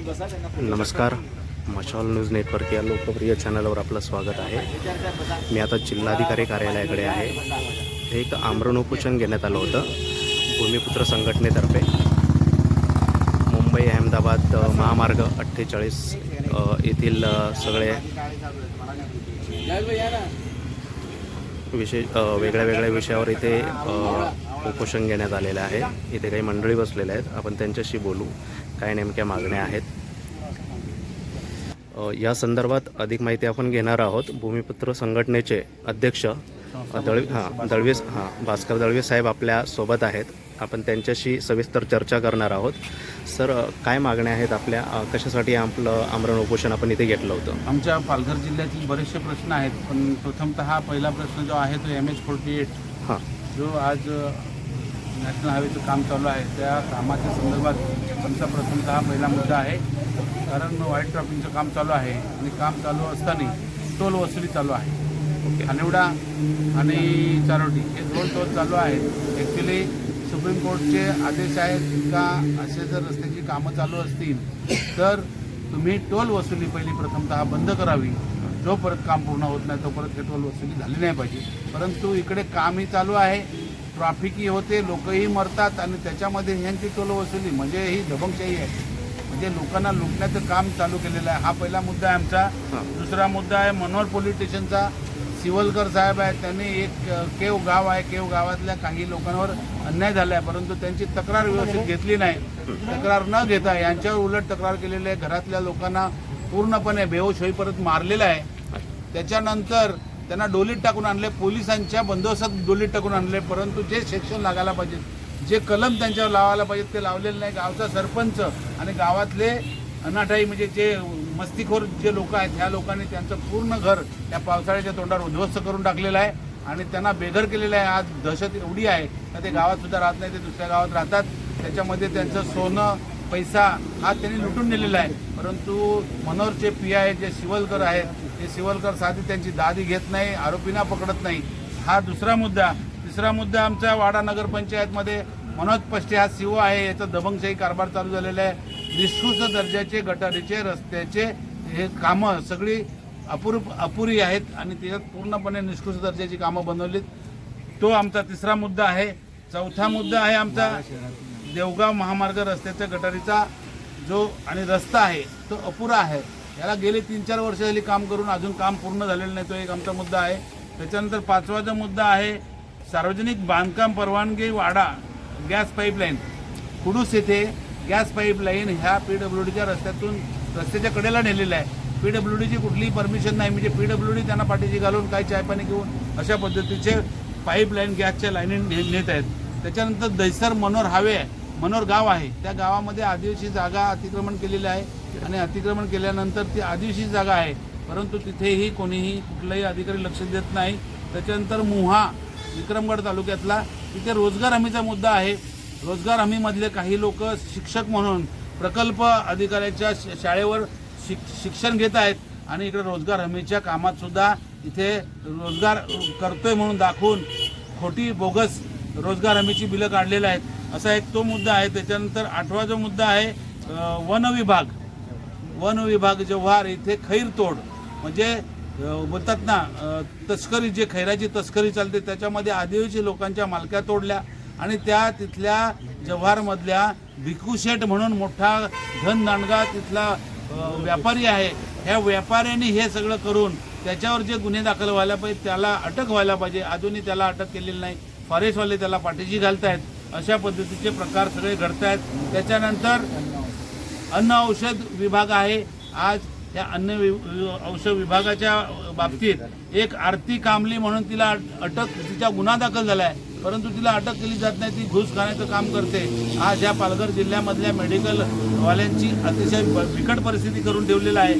नमस्कार. मशाल news network या लोकप्रिय चॅनलवर आपलं स्वागत आहे. मी आता जिल्हाधिकारी कार्यालयाकडे आहे. एक आमरणोपोषण घेण्यात आलं होतं. भूमिपुत्र संघटनेतर्फे. मुंबई अहमदाबाद महामार्ग अठ्ठेचाळीस येथील सगळे विषय वेगळ्या वेगळ्या विषयावर इथे उपोषण घेण्यात आलेलं आहे. इथे काही मंडळी बसलेल्या आहेत. आपण त्यांच्याशी बोलू. काय नेमक्या मागण्या आहेत? या संदर्भात अधिक माहिती आपण घेणार आहोत. भूमिपुत्र संघटनेचे अध्यक्ष दळवी हां दळवे हां भास्कर दळवे साहेब आपल्यासोबत आहेत. आपण त्यांच्याशी सविस्तर चर्चा करणार आहोत. सर काय मागण्या आहेत आपल्या? कशासाठी आपलं आमरण उपोषण आपण इथे घेतलं होतं? आमच्या पालघर जिल्ह्यातील बरेचसे प्रश्न आहेत. पण प्रथमतः हा पहिला प्रश्न जो आहे तो एम एच फोर्टी एट हां. जो आज नॅशनल हायवेचं काम चालू आहे. त्या कामाच्या संदर्भात आमचा प्रथमतः हा पहिला मुद्दा आहे. कारण व्हाईट ट्रॉपिंगचं काम चालू आहे आणि काम चालू असताना टोल वसुली चालू आहे. ओके खानिवडा आणि चारोटी हे दोन टोल चालू आहेत. ॲक्च्युली सुप्रीम कोर्टचे आदेश आहेत का? असे जर रस्त्याची कामं चालू असतील तर तुम्ही टोल वसुली पहिली प्रथमतः बंद करावी. जोपर्यंत काम पूर्ण होत नाही तोपर्यंत हे टोल वसुली झाली नाही पाहिजे. परंतु इकडे कामही चालू आहे. ट्रॅफिकही होते लोकही मरतात आणि त्याच्यामध्ये ह्यांची टोल वसुली. म्हणजे ही दबंगशाही आहे. म्हणजे लोकांना लुटण्याचं काम चालू केलेलं आहे. हा पहिला मुद्दा आहे आमचा. दुसरा मुद्दा आहे मनोहर पोलीस स्टेशनचा. सिवलकर साहेब आहेत त्यांनी एक केव गाव आहे. केव गावातल्या काही लोकांवर अन्याय झाला आहे. परंतु त्यांची तक्रार व्यवस्थित घेतली नाही. तक्रार न घेता यांच्यावर उलट तक्रार केलेली आहे. घरातल्या लोकांना पूर्णपणे बेहोश होईपर्यंत मारलेलं आहे. त्याच्यानंतर त्यांना डोलीत टाकून आणले पोलिसांच्या बंदोबस्तात डोलीत टाकून आणले परंतु जे सेक्शन लागायला पाहिजेत जे कलम त्यांच्यावर लावायला पाहिजेत ते लावलेले नाही. गावचा सरपंच आणि गावातले अनाठाई म्हणजे जे मस्तीखोर जे लोक आहेत ह्या लोकांनी त्यांचं पूर्ण घर त्या पावसाळ्याच्या तोंडावर उद्ध्वस्त करून टाकलेलं आहे आणि त्यांना बेघर केलेलं आहे. आज दहशत एवढी आहे का ते गावातसुद्धा राहत नाही ते दुसऱ्या गावात राहतात. त्याच्यामध्ये त्यांचं सोनं पैसा हा त्यांनी लुटून नेलेला आहे. परंतु मनोहरचे पी आय जे शिवलकर आहेत ते शिवलकर साधी त्यांची दादी घेत नाही आरोपींना पकडत नाही. हा दुसरा मुद्दा. तिसरा मुद्दा आमच्या वाडा नगरपंचायतमध्ये मनोज पष्टे हा शिव आहे याचा दबंगशाही कारभार चालू झालेला आहे. निष्कृष्ट दर्जाचे गटारीचे रस्त्याचे हे कामं सगळी अपुर अपुरी आहेत आणि त्याच्यात पूर्णपणे निष्कृष्ट दर्जाची कामं बनवलीत. तो आमचा तिसरा मुद्दा आहे. चौथा मुद्दा आहे आमचा. देवगाव महामार्ग रस्त्याच्या गटारीचा जो आणि रस्ता आहे तो अपुरा आहे. याला गेले तीन चार वर्ष झाली काम करून अजून काम पूर्ण झालेलं नाही तो एक आमचा मुद्दा आहे. त्याच्यानंतर पाचवा जो मुद्दा आहे सार्वजनिक बांधकाम परवानगी वाडा गॅस पाईपलाईन. कुडूस येथे गॅस पाईपलाईन ह्या पी डब्ल्यू डीच्या रस्त्यातून रस्त्याच्या कडेला नेलेला आहे. पी डब्ल्यू डीची कुठलीही परमिशन नाही म्हणजे पी डब्ल्यू डी त्यांना पाठीशी घालून काही चायपाणी घेऊन अशा पद्धतीचे पाईपलाईन गॅसच्या लाईनी नेत आहेत. त्याच्यानंतर दैसर मनोहर हावे आहे. मनोर गाव आहे. त्या गावामध्ये आदिवासी जागा अतिक्रमण केलेली आहे आणि अतिक्रमण केल्यानंतर ती आदिवासी जागा आहे. परंतु तिथेही कोणीही कुठलाही अधिकारी लक्ष देत नाही. त्याच्यानंतर मुहा विक्रमगड तालुक्यातला तिथे रोजगार हमीचा मुद्दा आहे. रोजगार हमीमधले काही लोक शिक्षक म्हणून प्रकल्प अधिकाऱ्याच्या श- शाळेवर शिक शिक्षण घेत आहेत आणि इकडे रोजगार हमीच्या कामात सुद्धा इथे रोजगार करतोय म्हणून दाखवून खोटी बोगस रोजगार हमीची बिलं काढलेली आहेत. असा एक तो मुद्दा आहे. त्याच्यानंतर आठवा जो मुद्दा आहे वन विभाग. वन विभाग जव्हार इथे खैर तोड म्हणजे बोलतात ना तस्करी जे खैराची तस्करी चालते त्याच्यामध्ये आदिवासी लोकांच्या मालक्या तोडल्या आणि त्या तिथल्या जव्हारमधल्या भिकू शेठ म्हणून मोठा धनदांडगा तिथला व्यापारी आहे. ह्या व्यापाऱ्यांनी हे सगळं करून त्याच्यावर जे गुन्हे दाखल व्हायला पाहिजे त्याला अटक व्हायला पाहिजे. अजूनही त्याला अटक केलेली नाही. फॉरेस्टवाले त्याला पाठीशी आहेत अशा पद्धतीचे प्रकार सगळे घडत आहेत त्याच्यानंतर अन्न औषध विभाग आहे. आज या अन्न वि- औषध विभागाच्या बाबतीत एक आरती कामली म्हणून तिला अट- अटक तिचा गुन्हा दाखल झाला आहे परंतु तिला अटक केली जात नाही. ती घुस खाण्याचं काम करते. आज या पालघर जिल्ह्यामधल्या मेडिकलवाल्यांची अतिशय बिकट परिस्थिती करून ठेवलेला आहे.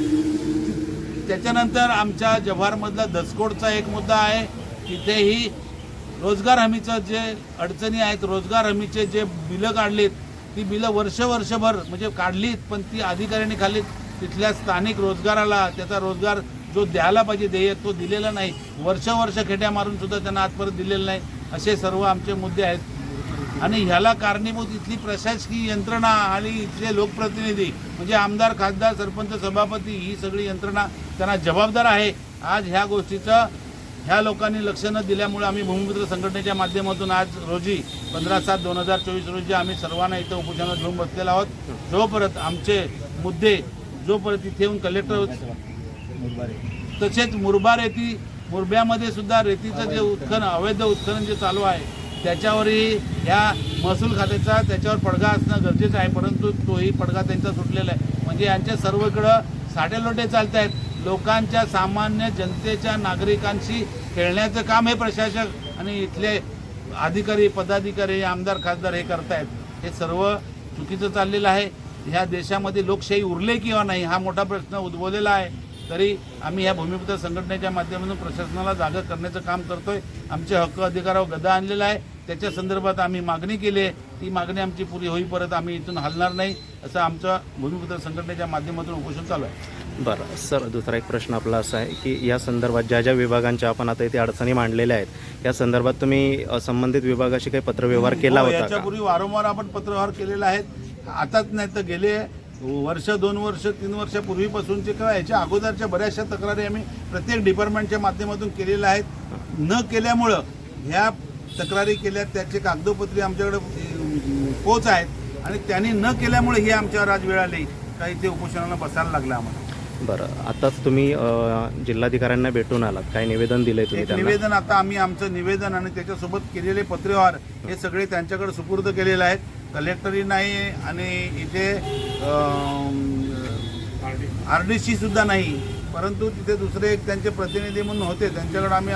त्याच्यानंतर आमच्या जव्हारमधला दसकोडचा एक मुद्दा आहे. तिथेही रोजगार हमीचं जे अडचणी आहेत रोजगार हमीचे जे बिलं काढलीत ती बिलं वर्ष वर्षभर म्हणजे काढलीत पण ती अधिकाऱ्यांनी खाल्लीत. तिथल्या स्थानिक रोजगाराला त्याचा रोजगार जो द्यायला पाहिजे देय तो दिलेला नाही. वर्ष वर्ष खेट्या मारून सुद्धा त्यांना आजपर्यंत दिलेलं नाही. असे सर्व आमचे मुद्दे आहेत. आणि ह्याला कारणीभूत इथली प्रशासकीय यंत्रणा आणि इथले लोकप्रतिनिधी म्हणजे आमदार खासदार सरपंच सभापती ही सगळी यंत्रणा त्यांना जबाबदार आहे. आज ह्या गोष्टीचं ह्या लोकांनी लक्ष न दिल्यामुळे आम्ही भूमिपुत्र संघटनेच्या माध्यमातून आज रोजी पंधरा सात दोन हजार चोवीस रोजी आम्ही सर्वांना इथं उपोषणात घेऊन बसलेलो आहोत. जोपर्यंत आमचे मुद्दे जोपर्यंत इथे येऊन कलेक्टर तसेच मुरबार रेती मुरब्यामध्ये सुद्धा रेतीचं जे उत्खनन अवैध उत्खनन जे चालू आहे त्याच्यावरही ह्या महसूल खात्याचा त्याच्यावर पडगा असणं गरजेचं आहे परंतु तोही पडगा त्यांचा सुटलेला आहे. म्हणजे यांच्या सर्वकडं साडेलोटे चालत आहेत लोकांच्या सामान्य जनतेच्या नागरिकांशी खेळण्याचं काम हे प्रशासक आणि इथले अधिकारी पदाधिकारी आमदार खासदार हे करतायत. हे सर्व चुकीचं चाललेलं आहे. ह्या देशामध्ये लोकशाही उरले किंवा नाही हा मोठा प्रश्न उद्भवलेला आहे. तरी आम्ही ह्या भूमिपुत्र संघटनेच्या माध्यमातून प्रशासनाला जागा करण्याचं काम करतोय. आमचे हक्क अधिकारावर गदा आणलेला आहे. त्याच्या संदर्भात आम्ही मागणी केली आहे. ती मागणी आमची पुरी होईपर्यंत आम्ही इथून हलणार नाही असं आमचं भूमिपुत्र संघटनेच्या माध्यमातून उपोषण चालू आहे. बरं सर दुसरा एक प्रश्न आपला असा आहे की या संदर्भात ज्या ज्या विभागांच्या आपण आता इथे अडचणी मांडलेल्या आहेत या संदर्भात तुम्ही अ, संबंधित विभागाशी काही पत्रव्यवहार केला हो, होता का? याच्यापूर्वी वारंवार आपण पत्रव्यवहार केलेला आहे. आताच नाही तर गेले वर्ष दोन वर्ष तीन वर्षापूर्वीपासूनचे किंवा याच्या अगोदरच्या बऱ्याचशा तक्रारी आम्ही प्रत्येक डिपार्टमेंटच्या माध्यमातून केलेल्या आहेत. न केल्यामुळं ह्या तक्रारी केल्या त्याचे कागदोपत्री आमच्याकडे अं, पोच आहेत. आणि त्यांनी न केल्यामुळे ही आमच्यावर आज वेळ आली. काही ते उपोषणाला बसायला लागलं आम्हाला. बरं. आताच तुम्ही अ, जिल्हाधिकाऱ्यांना भेटून आलात. काय निवेदन दिलंय तुम्ही एक त्यांना? निवेदन आता आम्ही आमचं निवेदन आणि त्याच्यासोबत केलेले पत्रव्यवहार हे सगळे त्यांच्याकडे सुपूर्द केलेले आहेत. कलेक्टरी नाही आणि इथे आर डी सी सुद्धा नाही. परंतु तिथे दुसरे एक त्यांचे प्रतिनिधी म्हणून होते. त्यांच्याकडे आम्ही